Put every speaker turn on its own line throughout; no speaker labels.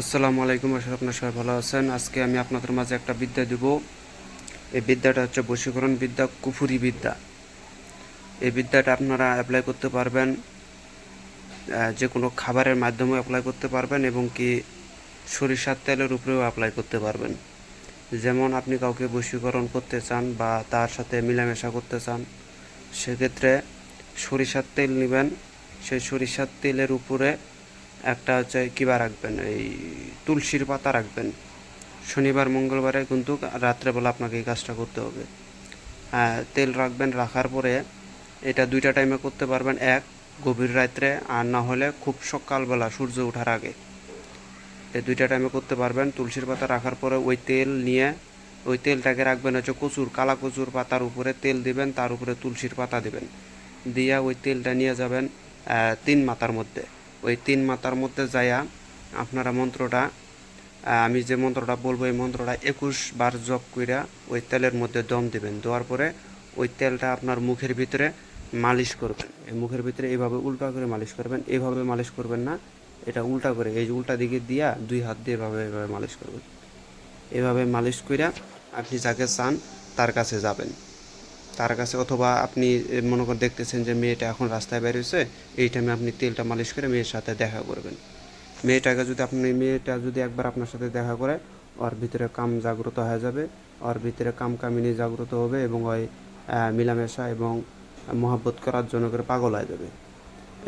আসসালামু আলাইকুম, আশা আপনার সবাই ভালো আছেন। আজকে আমি আপনাদের মাঝে একটা বিদ্যা দেব। এই বিদ্যাটা হচ্ছে বশীকরণ বিদ্যা, কুফুরি বিদ্যা। এই বিদ্যাটা আপনারা অ্যাপ্লাই করতে পারবেন যে কোনো খাবারের মাধ্যমে অ্যাপ্লাই করতে পারবেন এবং কি সরিষার তেলের উপরেও অ্যাপ্লাই করতে পারবেন। যেমন আপনি কাউকে বশীকরণ করতে চান বা তার সাথে মেলামেশা করতে চান, সেক্ষেত্রে সরিষার তেল নেবেন। সেই সরিষার তেলের উপরে একটা হচ্ছে কিবা রাখবেন, এই তুলসীর পাতা রাখবেন। শনিবার, মঙ্গলবারে কিন্তু রাত্রেবেলা আপনাকে এই কাজটা করতে হবে। হ্যাঁ তেল রাখবেন, রাখার পরে এটা দুইটা টাইমে করতে পারবেন। এক, গভীর রাত্রে, আর না হলে খুব সকালবেলা, সূর্য ওঠার আগে। এই দুইটা টাইমে করতে পারবেন। তুলসীর পাতা রাখার পরে ওই তেল নিয়ে, ওই তেলটাকে রাখবেন হচ্ছে কচুর, কালা কচুর পাতার উপরে তেল দিবেন, তার উপরে তুলসীর পাতা দিবেন। দিয়া ওই তেলটা নিয়ে যাবেন তিন মাতার মধ্যে। ওই তিন মাতার মধ্যে যাইয়া আপনারা মন্ত্রটা আমি যে মন্ত্রটা বলব, এই মন্ত্রটা একুশ বার জপ কইরা ওই তেলের মধ্যে দম দিবেন। দেওয়ার পরে ওই তেলটা আপনার মুখের ভিতরে মালিশ করবেন। এই মুখের ভিতরে এইভাবে উল্টা করে মালিশ করবেন। এইভাবে মালিশ করবেন না, এটা উল্টা করে, এই উল্টা দিকে দিয়া দুই হাত দিয়ে এভাবে এভাবে মালিশ করবেন। এভাবে মালিশ কইরা আপনি যাকে চান তার কাছে যাবেন। তার কাছে অথবা আপনি মনে করেন দেখতেছেন যে মেয়েটা এখন রাস্তায় বের হয়েছে, এই টাইমে আপনি তেলটা মালিশ করে মেয়ের সাথে দেখা করবেন। মেয়েটাকে যদি আপনি, মেয়েটা যদি একবার আপনার সাথে দেখা করে, ওর ভিতরে কাম জাগ্রত হয়ে যাবে, ওর ভিতরে কাম কামিনী জাগ্রত হবে এবং ওই মিলামেশা এবং মহাব্বত করার জন্য করে পাগল হয়ে যাবে।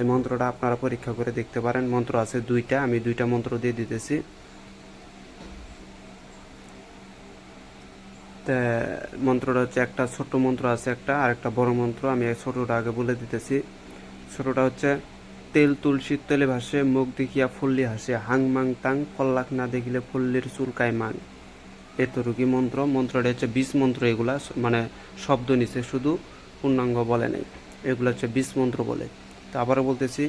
এই মন্ত্রটা আপনারা পরীক্ষা করে দেখতে পারেন। মন্ত্র আছে দুইটা, আমি দুইটা মন্ত্র দিয়ে দিতেছি। মন্ত্রটা হচ্ছে একটা ছোট মন্ত্র আছে একটা আর একটা বড় মন্ত্র। আমি ছোটটা আগে বলে দিতেছি। ছোটটা হচ্ছে, তেল তুলসীর তেলে ভাসে, মুখ দেখিয়া ফুল্লি হাসে। হাং মাং তাং ফল্লাক না দেখিলে ফুল্লির চুলকায় মাং। এতটুকু মন্ত্র। মন্ত্রটা হচ্ছে বিষ মন্ত্র এগুলা মানে শব্দ নিচে শুধু পূর্ণাঙ্গ বলে নেই। এগুলো হচ্ছে বিষ মন্ত্র বলে। তো আবারও বলতেছি,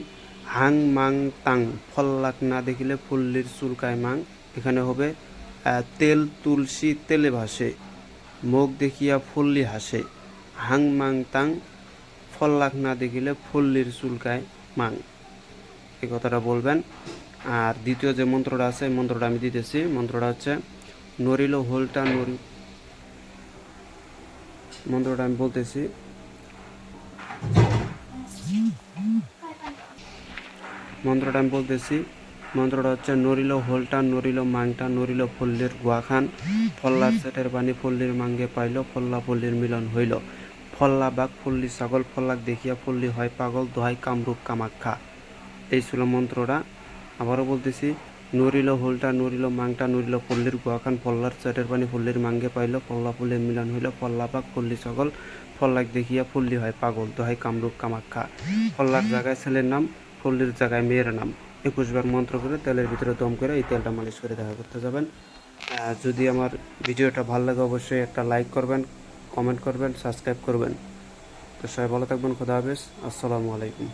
হাং মাং তাং ফল্লাক না দেখিলে ফুল্লির চুলকায় মাং। এখানে হবে তেল তুলসী তেলে ভাসে। মুখ দেখিয়া ফুল্লি হাসে। হাং মাং তাং ফল্লাক না দেখিলে ফুল্লির চুলকায় মাং। এই কথাটা বলবেন। আর দ্বিতীয় যে মন্ত্রটা আছে মন্ত্রটা আমি দিতেছি। মন্ত্রটা হচ্ছে নরিল হোলটা নরি মন্ত্রটা আমি বলতেছি। মন্ত্রটা আমি বলতেছি মন্ত্রটা হচ্ছে, নরিল হোলটা, নরিল মাংটা, নরিল ফল্লির গুয়াখান ফল্লার সেটের বাণী ফল্লির মাঙ্গে পাইল, ফল্লা ফল্লির মিলন হইল। ফল্লা বাঘ, ফল্লি ছাগল, ফল্লাক দেখিয়া ফল্লি হয় পাগল, দোহাই কামরূপ কামাখ্যা। এই ছিল মন্ত্রটা। আবারও বলতেছি, নরিল হোলটা, নরিল মাংটা, নরিল পল্লীর গুয়াখান ফল্লার চাটের পানি ফল্লির মাঙ্গে পাইল, ফল্লা ফুলের মিলন হইল, ফল্লা পাক ফল্লি সকল ফল্লাক দেখিয়া ফুল্লি হয় পাগল, দোহাই কামরূপ কামাখ্যা। ফল্লার জায়গায় ছেলের নাম, ফল্লির জায়গায় মেয়ের নাম। একুশ বার মন্ত্র করে তেলের ভিতরে দম করে এই তেলটা মালিশ করে দেখা করতে যাবেন। যদি আমার ভিডিওটা ভালো লাগে অবশ্যই একটা লাইক করবেন কমেন্ট করবেন সাবস্ক্রাইব করবেন। তো সবাই ভালো থাকবেন, খোদা হাফেজ। আসসালামু আলাইকুম।